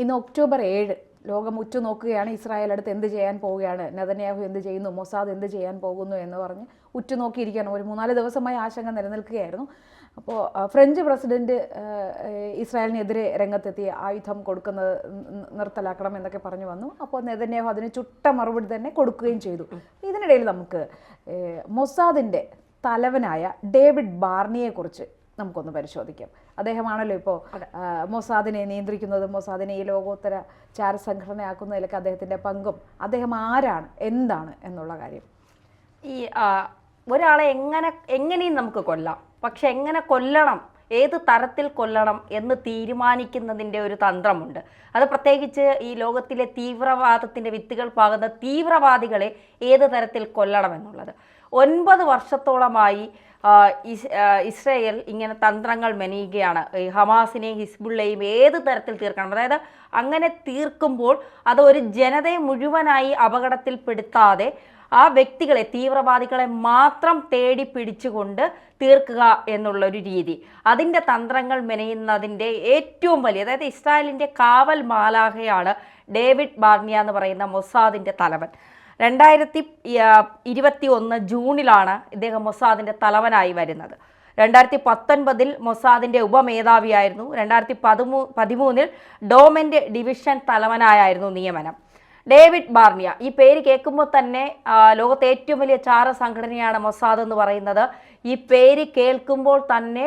ഇന്ന് ഒക്ടോബർ ഏഴ് ലോകം ഉറ്റുനോക്കുകയാണ്. ഇസ്രായേൽ അടുത്ത് എന്ത് ചെയ്യാൻ പോവുകയാണ്? നെതന്യാഹു എന്ത് ചെയ്യുന്നു? മൊസാദ് എന്ത് ചെയ്യാൻ പോകുന്നു എന്ന് പറഞ്ഞ് ഉറ്റുനോക്കിയിരിക്കുകയാണ്. ഒരു മൂന്നാൽ ദിവസമായി ആശങ്ക നിലനിൽക്കുകയായിരുന്നു. അപ്പോൾ ഫ്രഞ്ച് പ്രസിഡന്റ് ഇസ്രായേലിനെതിരെ രംഗത്തെത്തി ആയുധം കൊടുക്കുന്നത് നിർത്തലാക്കണം എന്നൊക്കെ പറഞ്ഞു വന്നു. അപ്പോൾ നെതന്യാഹു അതിന് ചുട്ട മറുപടി തന്നെ കൊടുക്കുകയും ചെയ്തു. ഇതിനിടയിൽ നമുക്ക് മൊസാദിന്റെ തലവനായ ഡേവിഡ് ബാർണിയെക്കുറിച്ച് നമുക്കൊന്ന് പരിശോധിക്കാം. അദ്ദേഹമാണല്ലോ ഇപ്പോൾ മൊസാദിനെ നിയന്ത്രിക്കുന്നതും മൊസാദിനെ ഈ ലോകോത്തര ചാര സംഘടനയാക്കുന്നതിലൊക്കെ അദ്ദേഹത്തിന്റെ പങ്കും അദ്ദേഹം ആരാണ് എന്താണ് എന്നുള്ള കാര്യം. ഈ ഒരാളെ എങ്ങനെ എങ്ങനെയും നമുക്ക് കൊല്ലാം. പക്ഷെ എങ്ങനെ കൊല്ലണം ഏത് തരത്തിൽ കൊല്ലണം എന്ന് തീരുമാനിക്കുന്നതിന്റെ ഒരു തന്ത്രമുണ്ട്. അത് പ്രത്യേകിച്ച് ഈ ലോകത്തിലെ തീവ്രവാദത്തിന്റെ വിത്തുകൾ പാകുന്ന തീവ്രവാദികളെ ഏത് തരത്തിൽ കൊല്ലണം എന്നുള്ളത്. ഒൻപത് വർഷത്തോളമായി ഇസ്രയേൽ ഇങ്ങനെ തന്ത്രങ്ങൾ മെനയുകയാണ്. ഹമാസിനെയും ഹിസ്ബുള്ളയും ഏത് തരത്തിൽ തീർക്കണം? അതായത് അങ്ങനെ തീർക്കുമ്പോൾ അത് ഒരു ജനതയെ മുഴുവനായി അപകടത്തിൽപ്പെടുത്താതെ ആ വ്യക്തികളെ തീവ്രവാദികളെ മാത്രം തേടി പിടിച്ചുകൊണ്ട് തീർക്കുക എന്നുള്ളൊരു രീതി. അതിന്റെ തന്ത്രങ്ങൾ മെനയുന്നതിന്റെ ഏറ്റവും വലിയ അതായത് ഇസ്രായേലിന്റെ കാവൽ മാലാഹയാണ് ഡേവിഡ് ബാർണിയ എന്ന് പറയുന്ന മൊസാദിന്റെ തലവൻ. രണ്ടായിരത്തി ഇരുപത്തി ഒന്ന് ജൂണിലാണ് ഇദ്ദേഹം മൊസാദിന്റെ തലവനായി വരുന്നത്. രണ്ടായിരത്തി പത്തൊൻപതിൽ മൊസാദിന്റെ ഉപമേധാവിയായിരുന്നു. രണ്ടായിരത്തി പതിമൂ പതിമൂന്നിൽ ഡോമന്റെ ഡിവിഷൻ തലവനായായിരുന്നു നിയമനം. ഡേവിഡ് ബാർണിയ ഈ പേര് കേൾക്കുമ്പോൾ തന്നെ ലോകത്തെ ഏറ്റവും വലിയ ചാര സംഘടനയാണ് മൊസാദ് എന്ന് പറയുന്നത്. ഈ പേര് കേൾക്കുമ്പോൾ തന്നെ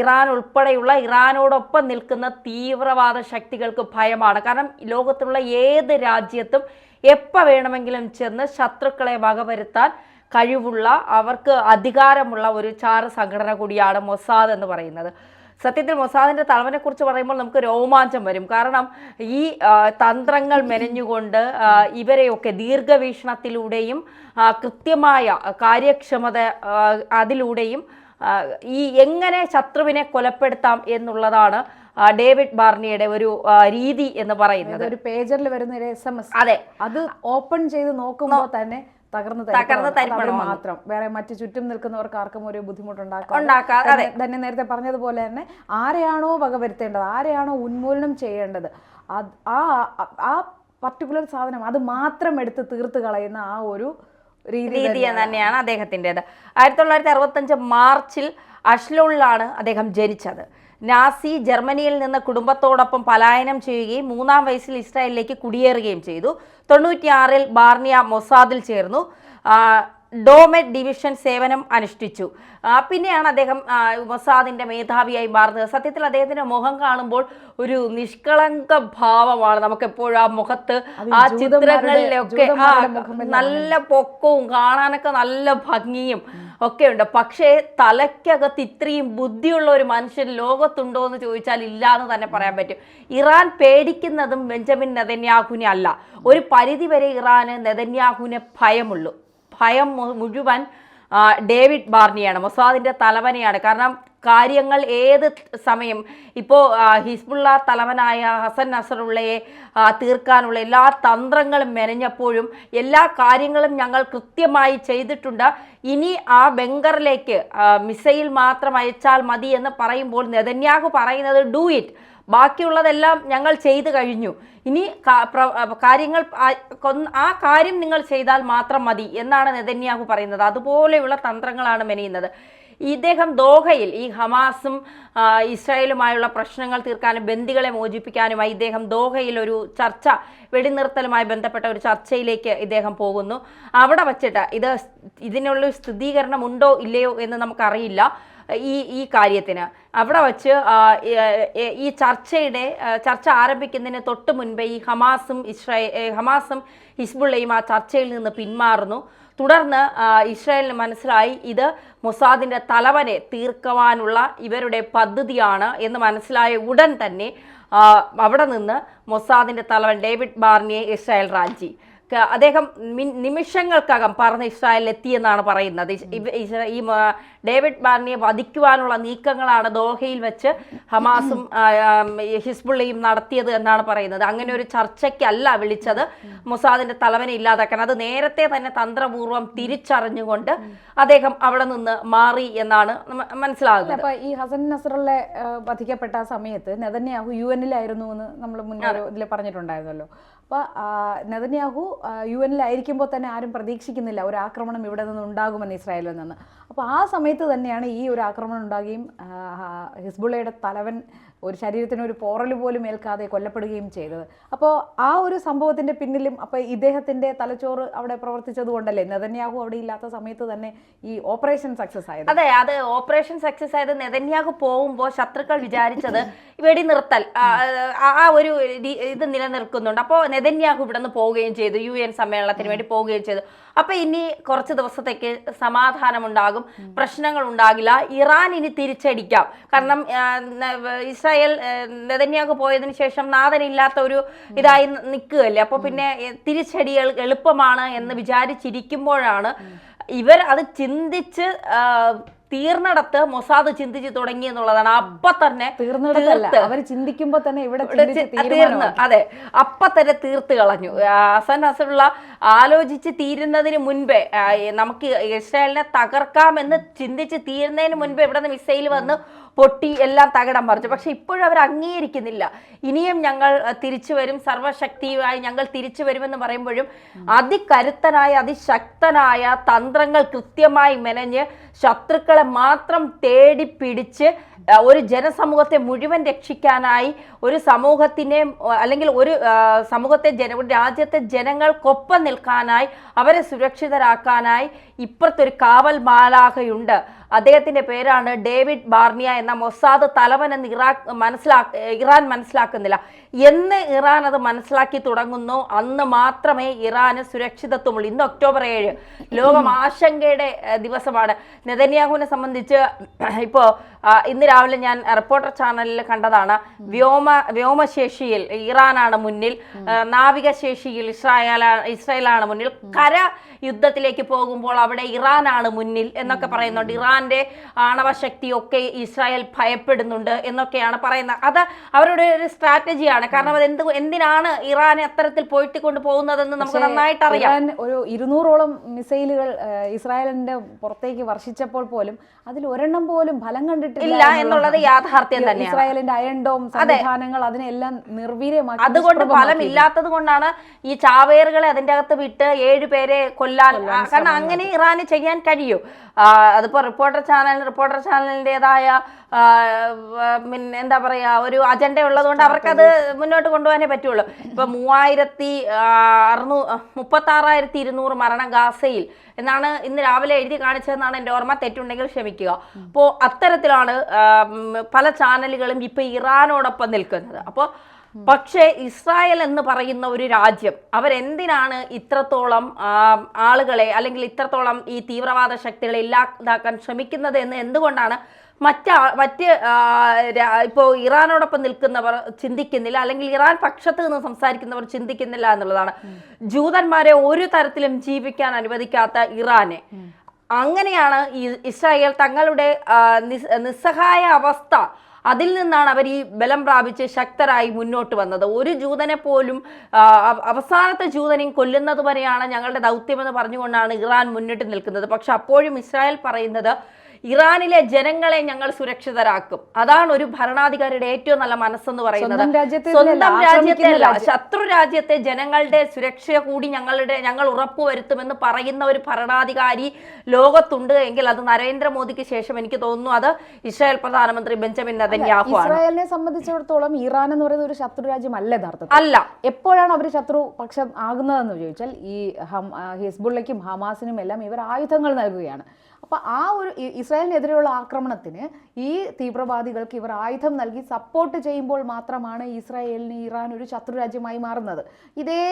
ഇറാൻ ഉൾപ്പെടെയുള്ള ഇറാനോടൊപ്പം നിൽക്കുന്ന തീവ്രവാദ ശക്തികൾക്ക് ഭയമാണ്. കാരണം ലോകത്തുള്ള ഏത് രാജ്യത്തും എപ്പോൾ വേണമെങ്കിലും ചെന്ന് ശത്രുക്കളെ വകവരുത്താൻ കഴിവുള്ള അവർക്ക് അധികാരമുള്ള ഒരു ചാര സംഘടന കൂടിയാണ് മൊസാദ് എന്ന് പറയുന്നത്. സത്യത്തിൽ മൊസാദിന്റെ തലവനെക്കുറിച്ച് പറയുമ്പോൾ നമുക്ക് രോമാഞ്ചം വരും. കാരണം ഈ തന്ത്രങ്ങൾ മെനഞ്ഞുകൊണ്ട് ഇവരെയൊക്കെ ദീർഘവീക്ഷണത്തിലൂടെയും കൃത്യമായ കാര്യക്ഷമത അതിലൂടെയും ഈ എങ്ങനെ ശത്രുവിനെ കൊലപ്പെടുത്താം എന്നുള്ളതാണ് ഡേവിഡ് ബാർണിയുടെ ഒരു രീതി എന്ന് പറയുന്നത്. ഒരു പേജറിൽ വരുന്ന ഒരു എസ് എം എസ് അതെ. അത് ഓപ്പൺ ചെയ്ത് നോക്കുമ്പോൾ തന്നെ തകർന്ന് തകർന്ന് തരിപ്പണം മാത്രം. വേറെ മറ്റു ചുറ്റും നിൽക്കുന്നവർക്ക് ആർക്കും ഒരു ബുദ്ധിമുട്ടുണ്ടാക്കാം ഉണ്ടാക്കാതെ, തന്നെ നേരത്തെ പറഞ്ഞതുപോലെ തന്നെ ആരെയാണോ വകവരുത്തേണ്ടത് ആരെയാണോ ഉന്മൂലനം ചെയ്യേണ്ടത് ആ ആ പർട്ടിക്കുലർ സാധനം അത് മാത്രം എടുത്ത് തീർത്ത് കളയുന്ന ആ ഒരു രീതി തന്നെയാണ്. അദ്ദേഹത്തിന്റെത്. ആയിരത്തി തൊള്ളായിരത്തി അറുപത്തഞ്ച് മാർച്ചിൽ അഷ്ലോണിലാണ് അദ്ദേഹം ജനിച്ചത്. നാസി ജർമ്മനിയിൽ നിന്ന് കുടുംബത്തോടൊപ്പം പലായനം ചെയ്യുകയും മൂന്നാം വയസ്സിൽ ഇസ്രായേലിലേക്ക് കുടിയേറുകയും ചെയ്തു. തൊണ്ണൂറ്റിയാറിൽ ബാർണിയ മൊസാദിൽ ചേർന്നു. ഡോമെറ്റ് ഡിവിഷൻ സേവനം അനുഷ്ഠിച്ചു. ആ, പിന്നെയാണ് അദ്ദേഹം മൊസാദിന്റെ മേധാവിയായി മാറുന്നത്. സത്യത്തിൽ അദ്ദേഹത്തിന്റെ മുഖം കാണുമ്പോൾ ഒരു നിഷ്കളങ്ക ഭാവമാണ് നമുക്ക് എപ്പോഴും ആ മുഖത്ത് ആ ചിത്രങ്ങളിലൊക്കെ നല്ല പൊക്കവും കാണാനൊക്കെ നല്ല ഭംഗിയും ഒക്കെ ഉണ്ട്. പക്ഷേ തലയ്ക്കകത്ത് ഇത്രയും ബുദ്ധിയുള്ള ഒരു മനുഷ്യൻ ലോകത്തുണ്ടോ എന്ന് ചോദിച്ചാൽ ഇല്ല എന്ന് തന്നെ പറയാൻ പറ്റും. ഇറാൻ പേടിക്കുന്നതും ബെഞ്ചമിൻ നെതന്യാഹുവിനെ അല്ല. ഒരു പരിധിവരെ ഇറാന് നെതന്യാഹുവിനെ ഭയമുള്ളൂ. ഭയം മുഴുവൻ ഡേവിഡ് ബാർണിയാണ്. മൊസാദിന്റെ തലവനെയാണ്. കാരണം കാര്യങ്ങൾ ഏത് സമയം? ഇപ്പോൾ ഹിസ്ബുള്ള തലവനായ ഹസൻ നസറുള്ളയെ തീർക്കാനുള്ള എല്ലാ തന്ത്രങ്ങളും മെനഞ്ഞപ്പോഴും എല്ലാ കാര്യങ്ങളും ഞങ്ങൾ കൃത്യമായി ചെയ്തിട്ടുണ്ട്. ഇനി ആ ബംഗറിലേക്ക് മിസൈൽ മാത്രം അയച്ചാൽ മതി എന്ന് പറയുമ്പോൾ നെതന്യാഹു പറയുന്നത് ഡു ഇറ്റ്. ബാക്കിയുള്ളതെല്ലാം ഞങ്ങൾ ചെയ്തു കഴിഞ്ഞു. ഇനി കാര്യങ്ങൾ ആ കാര്യം നിങ്ങൾ ചെയ്താൽ മാത്രം മതി എന്നാണ് നെതന്യാഹു പറയുന്നത്. അതുപോലെയുള്ള തന്ത്രങ്ങളാണ് മെനയുന്നത്. ഇദ്ദേഹം ദോഹയിൽ ഈ ഹമാസും ഇസ്രായേലുമായുള്ള പ്രശ്നങ്ങൾ തീർക്കാനും ബന്ദികളെ മോചിപ്പിക്കാനുമായി ഇദ്ദേഹം ദോഹയിൽ ഒരു ചർച്ച വെടിനിർത്തലുമായി ബന്ധപ്പെട്ട ഒരു ചർച്ചയിലേക്ക് ഇദ്ദേഹം പോകുന്നു. അവിടെ വച്ചിട്ട് ഇത് ഇതിനുള്ള സ്ഥിരീകരണം ഉണ്ടോ ഇല്ലയോ എന്ന് നമുക്കറിയില്ല ഈ ഈ കാര്യത്തിന്. അവിടെ വച്ച് ഈ- ചർച്ചയുടെ ചർച്ച ആരംഭിക്കുന്നതിന് തൊട്ട് മുൻപേ ഈ ഹമാസും ഇസ്രായേൽ ഹമാസും ഹിസ്ബുള്ളയും ആ ചർച്ചയിൽ നിന്ന് പിന്മാറുന്നു. തുടർന്ന് ഇസ്രായേലിന് മനസ്സിലായി ഇത് മൊസാദിന്റെ തലവനെ തീർക്കുവാനുള്ള ഇവരുടെ പദ്ധതിയാണ് എന്ന് മനസ്സിലായ ഉടൻ തന്നെ അവിടെ നിന്ന് മൊസാദിന്റെ തലവൻ ഡേവിഡ് ബാർണിയെ ഇസ്രായേൽ റാഞ്ചി അദ്ദേഹം നിമിഷങ്ങൾക്കകം പറഞ്ഞ് ഇസ്രായേലിൽ എത്തിയെന്നാണ് പറയുന്നത് ഈ ഡേവിഡ് ബാർണിയെ വധിക്കുവാനുള്ള നീക്കങ്ങളാണ് ദോഹയിൽ വെച്ച് ഹമാസും ഹിസ്ബുള്ളയും നടത്തിയത് എന്നാണ് പറയുന്നത്. അങ്ങനെ ഒരു ചർച്ചയ്ക്കല്ല വിളിച്ചത്. മൊസാദിന്റെ തലവനെ ഇല്ലാതാക്കാൻ. അത് നേരത്തെ തന്നെ തന്ത്രപൂർവം തിരിച്ചറിഞ്ഞുകൊണ്ട് അദ്ദേഹം അവിടെ നിന്ന് മാറി എന്നാണ് മനസ്സിലാകുന്നത്. അപ്പൊ ഈ ഹസൻ നസറുള്ള വധിക്കപ്പെട്ട സമയത്ത് നെതന്യാഹു യു എന്നിലായിരുന്നു എന്ന് നമ്മൾ മുന്നേ ഇതിൽ പറഞ്ഞിട്ടുണ്ടായിരുന്നല്ലോ. അപ്പൊ ആ, നെതന്യാഹു യു എനിലായിരിക്കുമ്പോൾ തന്നെ ആരും പ്രതീക്ഷിക്കുന്നില്ല ഒരു ആക്രമണം ഇവിടെ നിന്ന് ഉണ്ടാകുമെന്ന് ഇസ്രായേലിൽ നിന്ന്. അപ്പോൾ ആ സമയത്ത് തന്നെയാണ് ഈ ഒരു ആക്രമണം ഉണ്ടാകുകയും ഹിസ്ബുള്ളയുടെ തലവൻ ഒരു ശരീരത്തിന് ഒരു പോറൽ പോലും ഏൽക്കാതെ കൊല്ലപ്പെടുകയും ചെയ്തത്. അപ്പോൾ ആ ഒരു സംഭവത്തിന്റെ പിന്നിലും അപ്പോൾ ഇദ്ദേഹത്തിന്റെ തലച്ചോറ് അവിടെ പ്രവർത്തിച്ചത് കൊണ്ടല്ലേ? നെതന്യാഹു അവിടെ ഇല്ലാത്ത സമയത്ത് തന്നെ ഈ ഓപ്പറേഷൻ സക്സസ് ആയത്. അതെ അത് ഓപ്പറേഷൻ സക്സസ് ആയത് നെതന്യാഹു പോകുമ്പോൾ ശത്രുക്കൾ വിചാരിച്ചത് വെടി നിർത്തൽ ആ, ഒരു ഇത് നിലനിൽക്കുന്നുണ്ട് അപ്പോൾ നെതന്യാഹു ഇവിടെ നിന്ന് പോവുകയും ചെയ്തു യു എൻ സമ്മേളനത്തിന് വേണ്ടി പോവുകയും ചെയ്തു. അപ്പോൾ ഇനി കുറച്ച് ദിവസത്തേക്ക് സമാധാനം ഉണ്ടാകും. പ്രശ്നങ്ങൾ ഉണ്ടാകില്ല. ഇറാൻ ഇനി തിരിച്ചടിക്കാം. കാരണം ഇസ്രായേൽ നെതന്യാക്ക് പോയതിനു ശേഷം നാഥനില്ലാത്ത ഒരു ഇതായി നിൽക്കുകയല്ലേ? അപ്പോൾ പിന്നെ തിരിച്ചടി എളുപ്പമാണ് എന്ന് വിചാരിച്ചിരിക്കുമ്പോഴാണ് ഇവർ അത് ചിന്തിച്ച് തീർന്നിടത്ത് മൊസാദ് ചിന്തിച്ച് തുടങ്ങി എന്നുള്ളതാണ്. അപ്പൊ തന്നെ തീർന്നിടത്തല്ല. അവർ ചിന്തിക്കുമ്പോ തന്നെ ഇവിടെ തീർന്ന്. അതെ. അപ്പൊ തന്നെ തീർത്ത് കളഞ്ഞു. ഹസൻ ഹസനുള്ള ആലോചിച്ച് തീരുന്നതിന് മുൻപേ നമുക്ക് ഇസ്രായേലിനെ തകർക്കാമെന്ന് ചിന്തിച്ച് തീരുന്നതിന് മുൻപേ ഇവിടെ നിന്ന് മിസൈൽ വന്ന് പൊട്ടി എല്ലാം തകിടം മറിച്ചു. പക്ഷെ ഇപ്പോഴും അവർ അംഗീകരിക്കുന്നില്ല. ഇനിയും ഞങ്ങൾ തിരിച്ചു വരും. സർവശക്തിയായി ഞങ്ങൾ തിരിച്ചു വരുമെന്ന് പറയുമ്പോഴും അതികരുത്തനായ അതിശക്തനായ തന്ത്രങ്ങൾ കൃത്യമായി മെനഞ്ഞ് ശത്രുക്കളെ മാത്രം തേടി പിടിച്ച് ഒരു ജനസമൂഹത്തെ മുഴുവൻ രക്ഷിക്കാനായി ഒരു സമൂഹത്തിനെ അല്ലെങ്കിൽ ഒരു സമൂഹത്തെ ജന രാജ്യത്തെ ജനങ്ങൾക്കൊപ്പം നിൽക്കാനായി അവരെ സുരക്ഷിതരാക്കാനായി ഇപ്പുറത്തൊരു കാവൽ മാലാഖയുണ്ട് അദ്ദേഹത്തിന്റെ പേരാണ് ഡേവിഡ് ബാർണിയ എന്ന മൊസാദ് തലവൻ എന്ന് ഇറാഖ് മനസ്സിലാ ഇറാൻ മനസ്സിലാക്കുന്നില്ല. എന്ന് ഇറാൻ അത് മനസ്സിലാക്കി തുടങ്ങുന്നു. അന്ന് മാത്രമേ ഇറാന് സുരക്ഷിതത്വമുള്ളൂ. ഇന്ന് ഒക്ടോബർ ഏഴ്. ലോകം ആശങ്കയുടെ ദിവസമാണ്. നെതന്യാഹുവിനെ സംബന്ധിച്ച് ഇപ്പോ ഇന്ന് രാവിലെ ഞാൻ റിപ്പോർട്ടർ ചാനലിൽ കണ്ടതാണ്. വ്യോമ വ്യോമശേഷിയിൽ ഇറാനാണ് മുന്നിൽ. നാവികശേഷിയിൽ ഇസ്രായേലാണ് ഇസ്രായേലാണ് മുന്നിൽ. കര യുദ്ധത്തിലേക്ക് പോകുമ്പോൾ അവിടെ ഇറാനാണ് മുന്നിൽ എന്നൊക്കെ പറയുന്നുണ്ട്. ഇറാന്റെ ആണവശക്തിയൊക്കെ ഇസ്രായേൽ ഭയപ്പെടുന്നുണ്ട് എന്നൊക്കെയാണ് പറയുന്നത്. അത് അവരുടെ ഒരു സ്ട്രാറ്റജിയാണ്. കാരണം അത് എന്ത് എന്തിനാണ് ഇറാൻ അത്തരത്തിൽ പോയിട്ട് കൊണ്ട് പോകുന്നതെന്ന് നമുക്ക് നന്നായിട്ട് അറിയാം ഒരു ഇരുന്നൂറോളം മിസൈലുകൾ ഇസ്രായേലിന്റെ പുറത്തേക്ക് വർഷിച്ചപ്പോൾ പോലും അതിൽ ഒരെണ്ണം പോലും ഫലം കണ്ടിട്ടില്ല എന്നുള്ളത് യാഥാർത്ഥ്യം തന്നെ ഇസ്രായേലിന്റെ അയൺഡോം സംവിധാനങ്ങൾ അതിനെല്ലാം നിർവീര്യമാക്കി അതുകൊണ്ട് ഫലം ഫലമില്ലാത്തത് കൊണ്ടാണ് ഈ ചാവേറുകളെ അതിന്റെ അകത്ത് വിട്ട് ഏഴുപേരെ കൊല്ലാൻ കാരണം അങ്ങനെ ഇറാന് ചെയ്യാൻ കഴിയൂ. അതിപ്പോ റിപ്പോർട്ടർ ചാനൽ റിപ്പോർട്ടർ ചാനലിന്റെതായ പിന്നെ എന്താ പറയാ ഒരു അജണ്ട ഉള്ളതുകൊണ്ട് അവർക്കത് മുന്നോട്ട് കൊണ്ടുപോകാനേ പറ്റുള്ളൂ. ഇപ്പൊ മൂവായിരത്തി അറുന്നൂ മുപ്പത്തി ആറായിരത്തി ഇരുന്നൂറ് മരണം ഗാസയിൽ എന്നാണ് ഇന്ന് രാവിലെ എഴുതി കാണിച്ചതെന്നാണ് എന്റെ ഓർമ്മ. തെറ്റുണ്ടെങ്കിൽ ക്ഷമിക്കുക. അപ്പോൾ അത്തരത്തിലാണ് പല ചാനലുകളും ഇപ്പൊ ഇറാനോടൊപ്പം നിൽക്കുന്നത്. അപ്പോൾ പക്ഷേ ഇസ്രായേൽ എന്ന് പറയുന്ന ഒരു രാജ്യം അവരെന്തിനാണ് ഇത്രത്തോളം ആളുകളെ അല്ലെങ്കിൽ ഇത്രത്തോളം ഈ തീവ്രവാദ ശക്തികളെ ഇല്ലാതാക്കാൻ ശ്രമിക്കുന്നത് എന്ന് എന്തുകൊണ്ടാണ് മറ്റ് മറ്റ് ഇപ്പോൾ ഇറാനോടൊപ്പം നിൽക്കുന്നവർ ചിന്തിക്കുന്നില്ല അല്ലെങ്കിൽ ഇറാൻ പക്ഷത്ത് നിന്ന് സംസാരിക്കുന്നവർ ചിന്തിക്കുന്നില്ല എന്നുള്ളതാണ്. ജൂതന്മാരെ ഒരു തരത്തിലും ജീവിക്കാൻ അനുവദിക്കാത്ത ഇറാനെ. അങ്ങനെയാണ് ഈ ഇസ്രായേൽ തങ്ങളുടെ നിസ്സഹായ അവസ്ഥ. അതിൽ നിന്നാണ് അവർ ഈ ബലം പ്രാപിച്ച് ശക്തരായി മുന്നോട്ട് വന്നത്. ഒരു ജൂതനെ പോലും അവസാനത്തെ ജൂതനെയും കൊല്ലുന്നത് വരെയാണ് ഞങ്ങളുടെ ദൗത്യമെന്ന് പറഞ്ഞുകൊണ്ടാണ് ഇറാൻ മുന്നിട്ട് നിൽക്കുന്നത്. പക്ഷെ അപ്പോഴും ഇസ്രായേൽ പറയുന്നത് ഇറാനിലെ ജനങ്ങളെ ഞങ്ങൾ സുരക്ഷിതരാക്കും. അതാണ് ഒരു ഭരണാധികാരിയുടെ ഏറ്റവും നല്ല മനസ്സെന്ന് പറയുന്നത്. സ്വന്തം രാജ്യത്തെ ശത്രു രാജ്യത്തെ ജനങ്ങളുടെ സുരക്ഷ കൂടി ഞങ്ങളുടെ ഞങ്ങൾ ഉറപ്പുവരുത്തുമെന്ന് പറയുന്ന ഒരു ഭരണാധികാരി ലോകത്തുണ്ട് എങ്കിൽ അത് നരേന്ദ്രമോദിക്ക് ശേഷം എനിക്ക് തോന്നുന്നു അത് ഇസ്രായേൽ പ്രധാനമന്ത്രി ബെഞ്ചമിൻ നെതന്യാഹു ആണ് ഇസ്രായേലിനെ സംബന്ധിച്ചിടത്തോളം ഇറാൻ എന്ന് പറയുന്ന ഒരു ശത്രു രാജ്യമല്ല യഥാർത്ഥത്തിൽ. അല്ല. എപ്പോഴാണ് അവർ ശത്രു പക്ഷം ആകുന്നതെന്ന് ചോദിച്ചാൽ ഈ ഹിസ്ബുള്ളയ്ക്കും ഹമാസിനും എല്ലാം ഇവർ ആയുധങ്ങൾ നൽകുകയാണ്. അപ്പോൾ ആ ഒരു ഇസ്രായേലിനെതിരെയുള്ള ആക്രമണത്തിന് ഈ തീവ്രവാദികൾക്ക് ഇവർ ആയുധം നൽകി സപ്പോർട്ട് ചെയ്യുമ്പോൾ മാത്രമാണ് ഇസ്രായേലിന് ഇറാൻ ഒരു ശത്രു രാജ്യമായി മാറുന്നത്. ഇതേ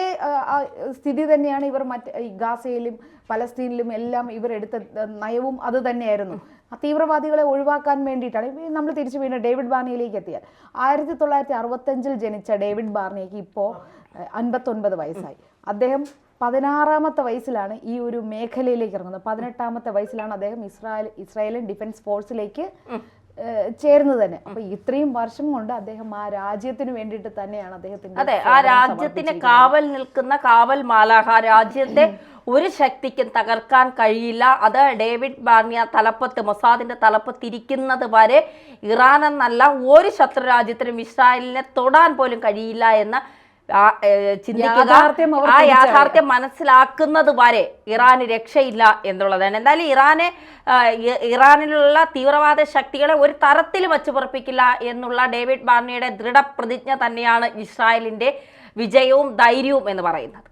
സ്ഥിതി തന്നെയാണ് ഇവർ മറ്റ് ഗാസയിലും പലസ്തീനിലും എല്ലാം ഇവരെടുത്ത നയവും അത് തന്നെയായിരുന്നു. തീവ്രവാദികളെ ഒഴിവാക്കാൻ വേണ്ടിയിട്ടാണ് നമ്മൾ തിരിച്ചു വീണ്ടും ഡേവിഡ് ബാർണിയിലേക്ക് എത്തിയാൽ ആയിരത്തി തൊള്ളായിരത്തി അറുപത്തഞ്ചിൽ ജനിച്ച ഡേവിഡ് ബാർണിയക്ക് ഇപ്പോൾ അൻപത്തൊൻപത് വയസ്സായി. അദ്ദേഹം പതിനാറാമത്തെ വയസ്സിലാണ് ഈ ഒരു മേഖലയിലേക്ക് ഇറങ്ങുന്നത്. പതിനെട്ടാമത്തെ വയസ്സിലാണ് അദ്ദേഹം ഇസ്രായേൽ ഇസ്രായേലിയൻ ഡിഫൻസ് ഫോഴ്സിലേക്ക് ചേരുന്നത് തന്നെ. അപ്പൊ ഇത്രയും വർഷം കൊണ്ട് അദ്ദേഹം ആ രാജ്യത്തിന് വേണ്ടിയിട്ട് തന്നെയാണ് അദ്ദേഹത്തിന് അതെ ആ രാജ്യത്തിന് കാവൽ നിൽക്കുന്ന കാവൽ മാലാഹ രാജ്യത്തെ ഒരു ശക്തിക്കും തകർക്കാൻ കഴിയില്ല. അത് ഡേവിഡ് ബാർണിയ തലപ്പത്ത് മൊസാദിന്റെ തലപ്പത്ത് ഇരിക്കുന്നത് വരെ ഇറാൻ എന്നല്ല ഒരു ശത്രു രാജ്യത്തിനും ഇസ്രായേലിനെ തൊടാൻ പോലും കഴിയില്ല എന്ന് ചിന്തിക്കുക ആ യാഥാർത്ഥ്യം മനസ്സിലാക്കുന്നത് വരെ ഇറാന് രക്ഷയില്ല എന്നുള്ളതാണ്. എന്തായാലും ഇറാന് ഇറാനിലുള്ള തീവ്രവാദ ശക്തികളെ ഒരു തരത്തിൽ വച്ച് പുറപ്പിക്കില്ല എന്നുള്ള ഡേവിഡ് ബാർണിയുടെ ദൃഢപ്രതിജ്ഞ തന്നെയാണ് ഇസ്രായേലിന്റെ വിജയവും ധൈര്യവും എന്ന് പറയുന്നത്.